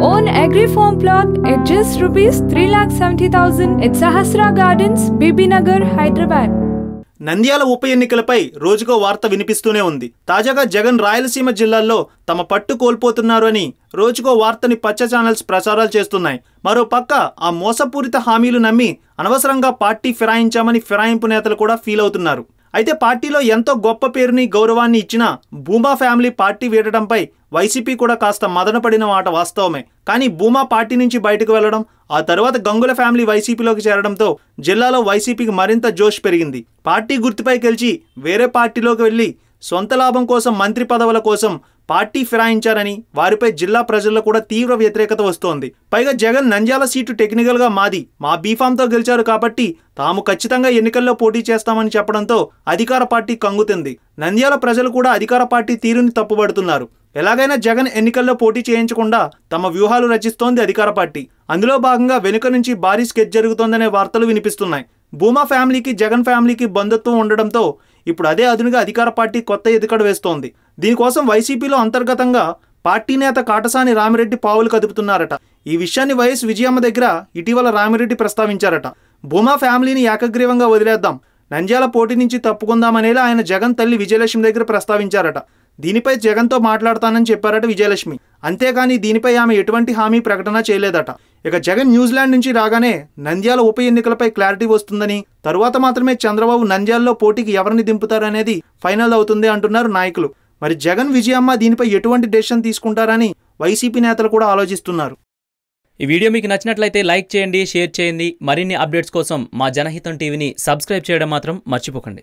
own agri farm plot at just rupees 3,70,000 at Sahasra Gardens, Bibinagar, Hyderabad. Nandyal ఉప ఎన్నికలపై రోజుకో వార్త వినిపిస్తూనే ఉంది. తాజాగా జగన్ రాయలసీమ జిల్లాల్లో తమ పట్టు కోల్పోతున్నారు అని రోజుకో వార్తని పచ్చ ఛానల్స్ ప్రచారాలు చేస్తున్నాయి. మరో పక్క ఆ మోసపూరిత హామీలు నమ్మి అనవసరంగా పార్టీ ఫిరాయించామని ఫిరాయింపు నేతలు కూడా ఫీల్ అవుతున్నారు. అయితే పార్టీలో ఎంతో గొప్ప పేరుని గౌరవాన్ని ఇచ్చిన భూమా ఫ్యామిలీ పార్టీ వీడటంపై వైసీపీ కూడా కాస్త మదనపడిన మాట వాస్తవమే. కానీ భూమా పార్టీ నుంచి బయటకు వెళ్ళడం ఆ తర్వాత గంగుల ఫ్యామిలీ వైసీపీలోకి చేరడంతో జిల్లాలో వైసీపీకి మరింత జోష్ పెరిగింది. పార్టీ గుర్తుపై గెలిచి వేరే పార్టీలోకి వెళ్ళి సొంత లాభం కోసం మంత్రి పదవుల కోసం పార్టీ ఫిరాయించారని వారిపై జిల్లా ప్రజల్లో కూడా తీవ్ర వ్యతిరేకత వస్తోంది. పైగా జగన్ నంద్యాల సీటు టెక్నికల్గా మాది. మా బీఫామ్తో గెలిచారు కాబట్టి తాము ఖచ్చితంగా ఎన్నికల్లో పోటీ చేస్తామని చెప్పడంతో అధికార పార్టీ కంగుతుంది. నంద్యాల ప్రజలు కూడా అధికార పార్టీ తీరుని తప్పుబడుతున్నారు. ఎలాగైనా జగన్ ఎన్నికల్లో పోటీ చేయించకుండా తమ వ్యూహాలు రచిస్తోంది అధికార పార్టీ. అందులో భాగంగా వెనుక నుంచి భారీ స్కెచ్ జరుగుతోందనే వార్తలు వినిపిస్తున్నాయి. భూమా ఫ్యామిలీకి జగన్ ఫ్యామిలీకి బంధుత్వం ఉండడంతో ఇప్పుడు అదే అదునుగా అధికార పార్టీ కొత్త ఎదుకడ వేస్తోంది. దీనికోసం వైసీపీలో అంతర్గతంగా పార్టీ నేత కాటసాని రామిరెడ్డి పావులు కదుపుతున్నారట. ఈ విషయాన్ని వైఎస్ విజయమ్మ దగ్గర ఇటీవల రామిరెడ్డి ప్రస్తావించారట. భూమా ఫ్యామిలీని ఏకగ్రీవంగా వదిలేద్దాం. నంద్యాల పోటీ నుంచి తప్పుకుందామనేలా ఆయన జగన్ తల్లి విజయలక్ష్మి దగ్గర ప్రస్తావించారట. దీనిపై జగన్తో మాట్లాడతానని చెప్పారట విజయలక్ష్మి. అంతేగాని దీనిపై ఆమె ఎటువంటి హామీ ప్రకటన చేయలేదట. ఇక జగన్ న్యూజిలాండ్ నుంచి రాగానే నంద్యాల ఉప ఎన్నికలపై క్లారిటీ వస్తుందని తరువాత మాత్రమే చంద్రబాబు నంద్యాలలో పోటీకి ఎవరిని దింపుతారనేది ఫైనల్ అవుతుంది అంటున్నారు నాయకులు. మరి జగన్ విజయమ్మ దీనిపై ఎటువంటి డెసిషన్ తీసుకుంటారని వైసీపీ నేతలు కూడా ఆలోచిస్తున్నారు. ఈ వీడియో మీకు నచ్చినట్లయితే లైక్ చేయండి షేర్ చేయండి. మరిన్ని అప్డేట్స్ కోసం మా జనహితం టీవీని సబ్స్క్రైబ్ చేయడం మాత్రం మర్చిపోకండి.